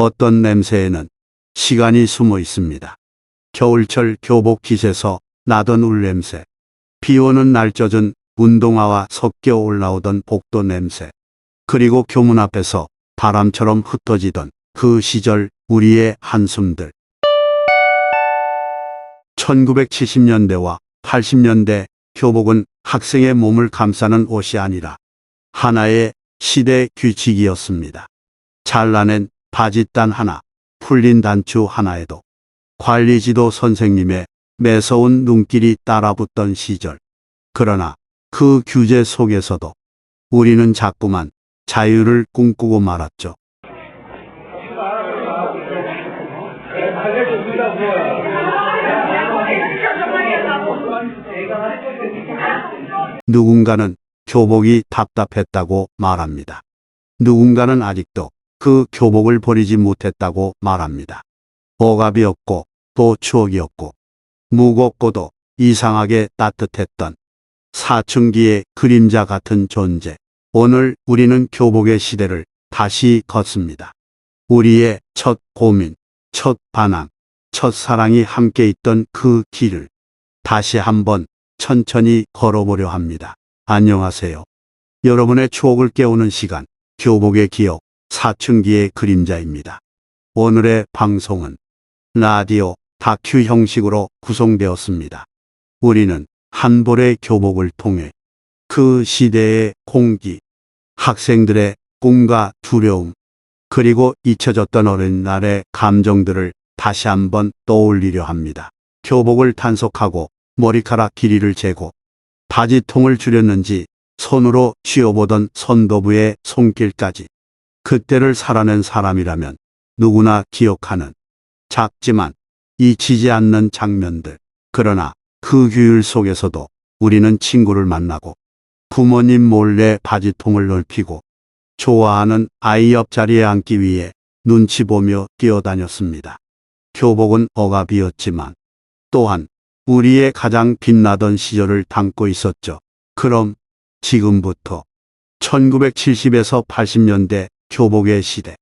어떤 냄새에는 시간이 숨어 있습니다. 겨울철 교복 깃에서 나던 울냄새, 비 오는 날 젖은 운동화와 섞여 올라오던 복도 냄새, 그리고 교문 앞에서 바람처럼 흩어지던 그 시절 우리의 한숨들. 1970년대와 80년대 교복은 학생의 몸을 감싸는 옷이 아니라 하나의 시대 규칙이었습니다. 잘라낸 바짓단 하나, 풀린 단추 하나에도 관리지도 선생님의 매서운 눈길이 따라붙던 시절. 그러나 그 규제 속에서도 우리는 자꾸만 자유를 꿈꾸고 말았죠. 누군가는 교복이 답답했다고 말합니다. 누군가는 아직도 그 교복을 버리지 못했다고 말합니다. 억압이었고 또 추억이었고 무겁고도 이상하게 따뜻했던 사춘기의 그림자 같은 존재. 오늘 우리는 교복의 시대를 다시 걷습니다. 우리의 첫 고민, 첫 반항, 첫 사랑이 함께 있던 그 길을 다시 한번 천천히 걸어보려 합니다. 안녕하세요. 여러분의 추억을 깨우는 시간, 교복의 기억, 사춘기의 그림자입니다. 오늘의 방송은 라디오 다큐 형식으로 구성되었습니다. 우리는 한 벌의 교복을 통해 그 시대의 공기, 학생들의 꿈과 두려움, 그리고 잊혀졌던 어린 날의 감정들을 다시 한번 떠올리려 합니다. 교복을 단속하고 머리카락 길이를 재고 바지통을 줄였는지 손으로 쥐어보던 선도부의 손길까지 그때를 살아낸 사람이라면 누구나 기억하는 작지만 잊히지 않는 장면들. 그러나 그 규율 속에서도 우리는 친구를 만나고 부모님 몰래 바지통을 넓히고 좋아하는 아이 옆자리에 앉기 위해 눈치 보며 뛰어다녔습니다. 교복은 억압이었지만 또한 우리의 가장 빛나던 시절을 담고 있었죠. 그럼 지금부터 1970에서 80년대 교복의 시대.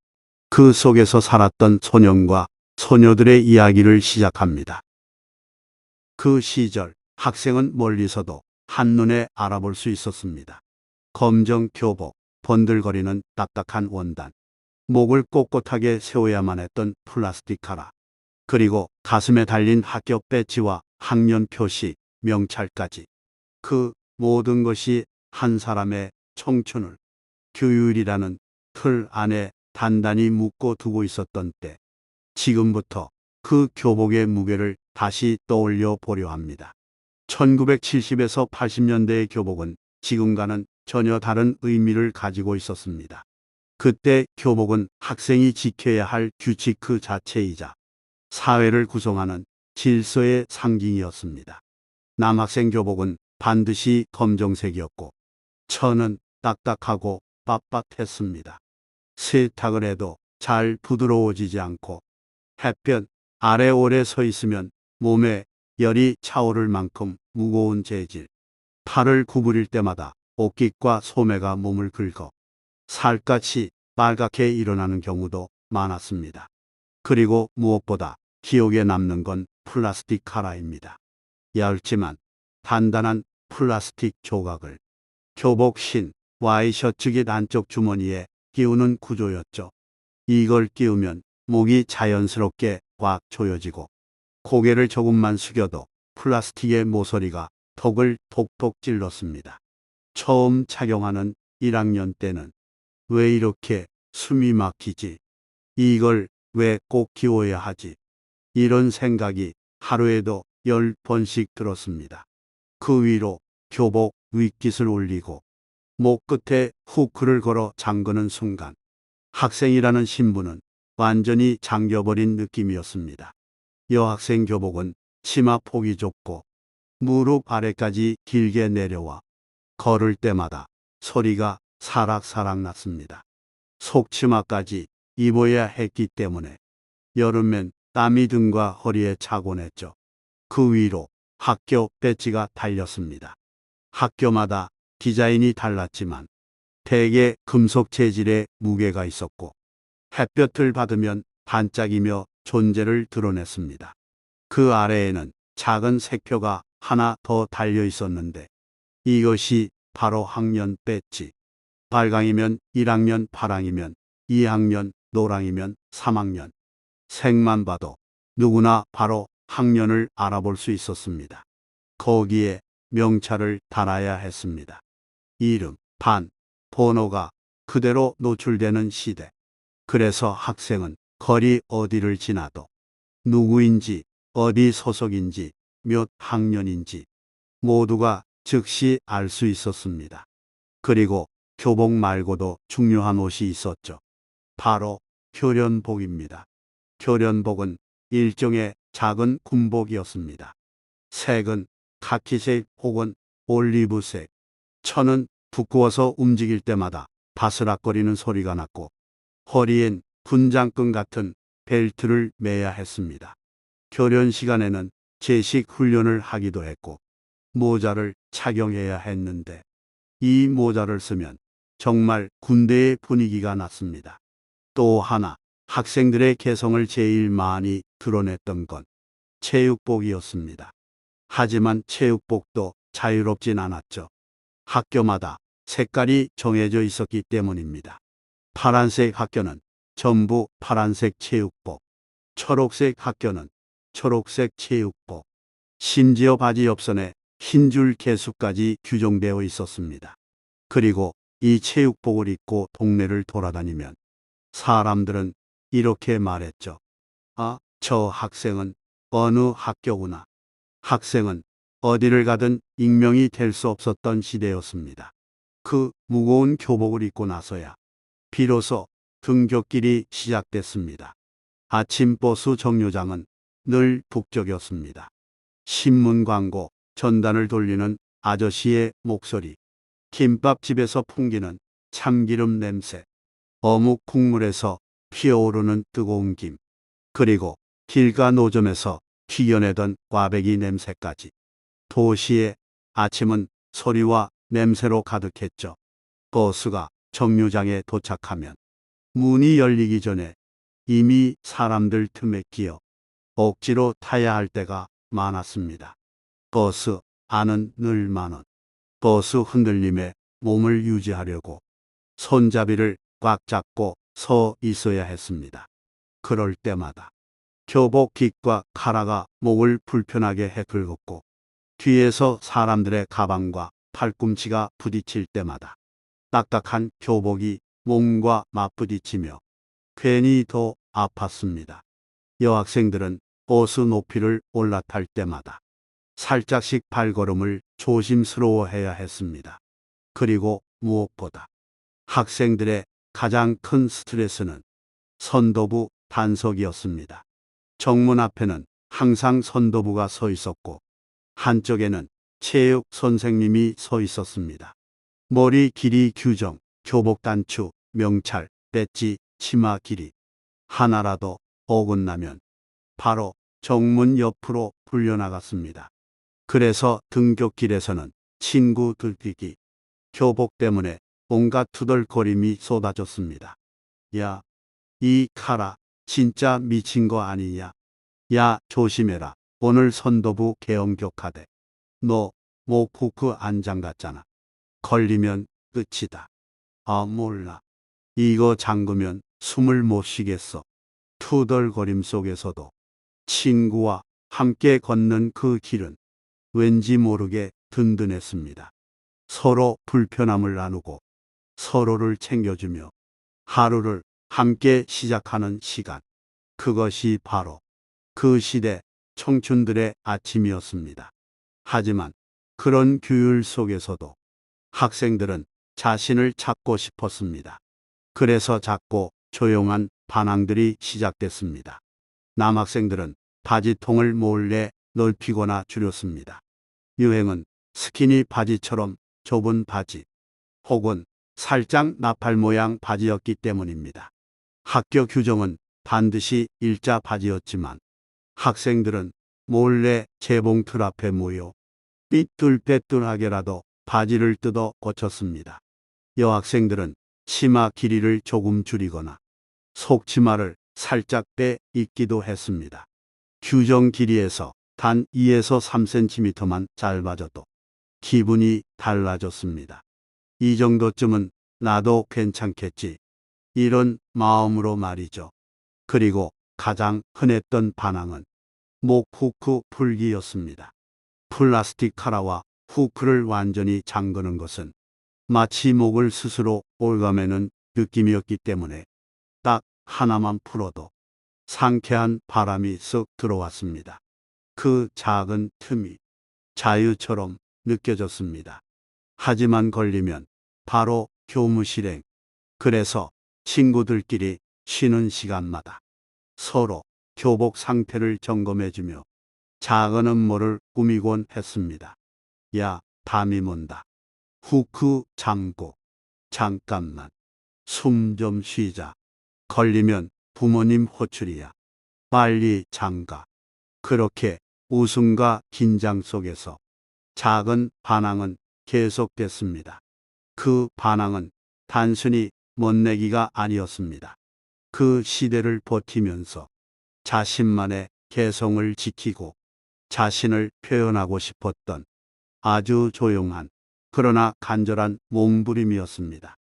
그 속에서 살았던 소년과 소녀들의 이야기를 시작합니다. 그 시절 학생은 멀리서도 한눈에 알아볼 수 있었습니다. 검정 교복, 번들거리는 딱딱한 원단, 목을 꼿꼿하게 세워야만 했던 플라스틱 카라, 그리고 가슴에 달린 학교 배지와 학년 표시, 명찰까지. 그 모든 것이 한 사람의 청춘을 규율이라는 틀 안에 단단히 묶어 두고 있었던 때. 지금부터 그 교복의 무게를 다시 떠올려 보려 합니다. 1970에서 80년대의 교복은 지금과는 전혀 다른 의미를 가지고 있었습니다. 그때 교복은 학생이 지켜야 할 규칙 그 자체이자 사회를 구성하는 질서의 상징이었습니다. 남학생 교복은 반드시 검정색이었고 천은 딱딱하고 빳빳했습니다. 세탁을 해도 잘 부드러워지지 않고 햇볕 아래 오래 서 있으면 몸에 열이 차오를 만큼 무거운 재질. 팔을 구부릴 때마다 옷깃과 소매가 몸을 긁어 살갗이 빨갛게 일어나는 경우도 많았습니다. 그리고 무엇보다 기억에 남는 건 플라스틱 카라입니다. 얇지만 단단한 플라스틱 조각을 교복 신 와이셔츠 깃 안쪽 주머니에 끼우는 구조였죠. 이걸 끼우면 목이 자연스럽게 꽉 조여지고 고개를 조금만 숙여도 플라스틱의 모서리가 턱을 톡톡 찔렀습니다. 처음 착용하는 1학년 때는 왜 이렇게 숨이 막히지? 이걸 왜꼭 끼워야 하지? 이런 생각이 하루에도 열 번씩 들었습니다. 그 위로 교복 윗깃을 올리고 목 끝에 후크를 걸어 잠그는 순간 학생이라는 신분은 완전히 잠겨버린 느낌이었습니다. 여학생 교복은 치마 폭이 좁고 무릎 아래까지 길게 내려와 걸을 때마다 소리가 사락사락 났습니다. 속치마까지 입어야 했기 때문에 여름엔 땀이 등과 허리에 차곤 했죠. 그 위로 학교 배지가 달렸습니다. 학교마다 디자인이 달랐지만 대개 금속 재질의 무게가 있었고 햇볕을 받으면 반짝이며 존재를 드러냈습니다. 그 아래에는 작은 색표가 하나 더 달려 있었는데 이것이 바로 학년 배지. 빨강이면 1학년, 파랑이면 2학년, 노랑이면 3학년. 색만 봐도 누구나 바로 학년을 알아볼 수 있었습니다. 거기에 명찰을 달아야 했습니다. 이름, 반, 번호가 그대로 노출되는 시대. 그래서 학생은 거리 어디를 지나도 누구인지, 어디 소속인지, 몇 학년인지 모두가 즉시 알 수 있었습니다. 그리고 교복 말고도 중요한 옷이 있었죠. 바로 교련복입니다. 교련복은 일종의 작은 군복이었습니다. 색은 카키색 혹은 올리브색. 천은 두꺼워서 움직일 때마다 바스락거리는 소리가 났고 허리엔 분장끈 같은 벨트를 매야 했습니다. 교련 시간에는 제식 훈련을 하기도 했고 모자를 착용해야 했는데 이 모자를 쓰면 정말 군대의 분위기가 났습니다. 또 하나 학생들의 개성을 제일 많이 드러냈던 건 체육복이었습니다. 하지만 체육복도 자유롭진 않았죠. 학교마다 색깔이 정해져 있었기 때문입니다. 파란색 학교는 전부 파란색 체육복, 초록색 학교는 초록색 체육복, 심지어 바지 옆선에 흰 줄 개수까지 규정되어 있었습니다. 그리고 이 체육복을 입고 동네를 돌아다니면 사람들은 이렇게 말했죠. 아, 저 학생은 어느 학교구나. 학생은 어디를 가든 익명이 될 수 없었던 시대였습니다. 그 무거운 교복을 입고 나서야 비로소 등교길이 시작됐습니다. 아침 버스 정류장은 늘 북적였습니다. 신문 광고, 전단을 돌리는 아저씨의 목소리, 김밥집에서 풍기는 참기름 냄새, 어묵 국물에서 피어오르는 뜨거운 김, 그리고 길가 노점에서 튀겨내던 꽈배기 냄새까지. 도시의 아침은 소리와 냄새로 가득했죠. 버스가 정류장에 도착하면 문이 열리기 전에 이미 사람들 틈에 끼어 억지로 타야 할 때가 많았습니다. 버스 안은 늘 많은 버스 흔들림에 몸을 유지하려고 손잡이를 꽉 잡고 서 있어야 했습니다. 그럴 때마다 교복 깃과 카라가 목을 불편하게 해 긁었고 뒤에서 사람들의 가방과 팔꿈치가 부딪힐 때마다 딱딱한 교복이 몸과 맞부딪히며 괜히 더 아팠습니다. 여학생들은 버스 높이를 올라탈 때마다 살짝씩 발걸음을 조심스러워해야 했습니다. 그리고 무엇보다 학생들의 가장 큰 스트레스는 선도부 단속이었습니다. 정문 앞에는 항상 선도부가 서 있었고 한쪽에는 체육 선생님이 서 있었습니다. 머리 길이 규정, 교복 단추, 명찰, 배지, 치마 길이 하나라도 어긋나면 바로 정문 옆으로 불려나갔습니다. 그래서 등교길에서는 친구 들뛰기, 교복 때문에 온갖 투덜거림이 쏟아졌습니다. 야, 이 카라 진짜 미친 거 아니냐? 야, 조심해라. 오늘 선도부 개엄격하대. 너 모쿠크 안장 같잖아. 걸리면 끝이다. 아, 몰라. 이거 잠그면 숨을 못 쉬겠어. 투덜거림 속에서도 친구와 함께 걷는 그 길은 왠지 모르게 든든했습니다. 서로 불편함을 나누고 서로를 챙겨주며 하루를 함께 시작하는 시간. 그것이 바로 그 시대 청춘들의 아침이었습니다. 하지만 그런 규율 속에서도 학생들은 자신을 찾고 싶었습니다. 그래서 작고 조용한 반항들이 시작됐습니다. 남학생들은 바지통을 몰래 넓히거나 줄였습니다. 유행은 스키니 바지처럼 좁은 바지 혹은 살짝 나팔 모양 바지였기 때문입니다. 학교 규정은 반드시 일자 바지였지만 학생들은 몰래 재봉틀 앞에 모여 삐뚤빼뚤하게라도 바지를 뜯어 고쳤습니다. 여학생들은 치마 길이를 조금 줄이거나 속치마를 살짝 빼 입기도 했습니다. 규정 길이에서 단 2에서 3cm만 짧아져도 기분이 달라졌습니다. 이 정도쯤은 나도 괜찮겠지. 이런 마음으로 말이죠. 그리고 가장 흔했던 반항은 목 후크 풀기였습니다. 플라스틱 카라와 후크를 완전히 잠그는 것은 마치 목을 스스로 올가매는 느낌이었기 때문에 딱 하나만 풀어도 상쾌한 바람이 쓱 들어왔습니다. 그 작은 틈이 자유처럼 느껴졌습니다. 하지만 걸리면 바로 교무실행. 그래서 친구들끼리 쉬는 시간마다 서로 교복 상태를 점검해주며 작은 음모를 꾸미곤 했습니다. 야, 담이 문다. 후크 잠고. 잠깐만. 숨 좀 쉬자. 걸리면 부모님 호출이야. 빨리 장가. 그렇게 웃음과 긴장 속에서 작은 반항은 계속됐습니다. 그 반항은 단순히 멋내기가 아니었습니다. 그 시대를 버티면서 자신만의 개성을 지키고 자신을 표현하고 싶었던 아주 조용한 그러나 간절한 몸부림이었습니다.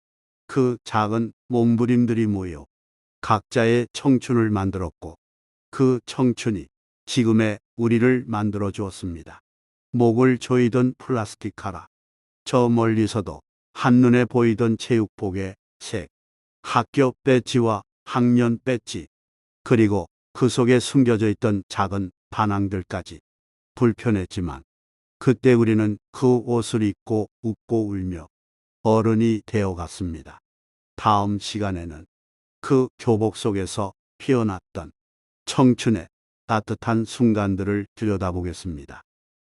그 작은 몸부림들이 모여 각자의 청춘을 만들었고 그 청춘이 지금의 우리를 만들어 주었습니다. 목을 조이던 플라스틱 카라. 저 멀리서도 한눈에 보이던 체육복의 색, 학교 배지와 학년 배지, 그리고 그 속에 숨겨져 있던 작은 반항들까지 불편했지만 그때 우리는 그 옷을 입고 웃고 울며 어른이 되어갔습니다. 다음 시간에는 그 교복 속에서 피어났던 청춘의 따뜻한 순간들을 들여다보겠습니다.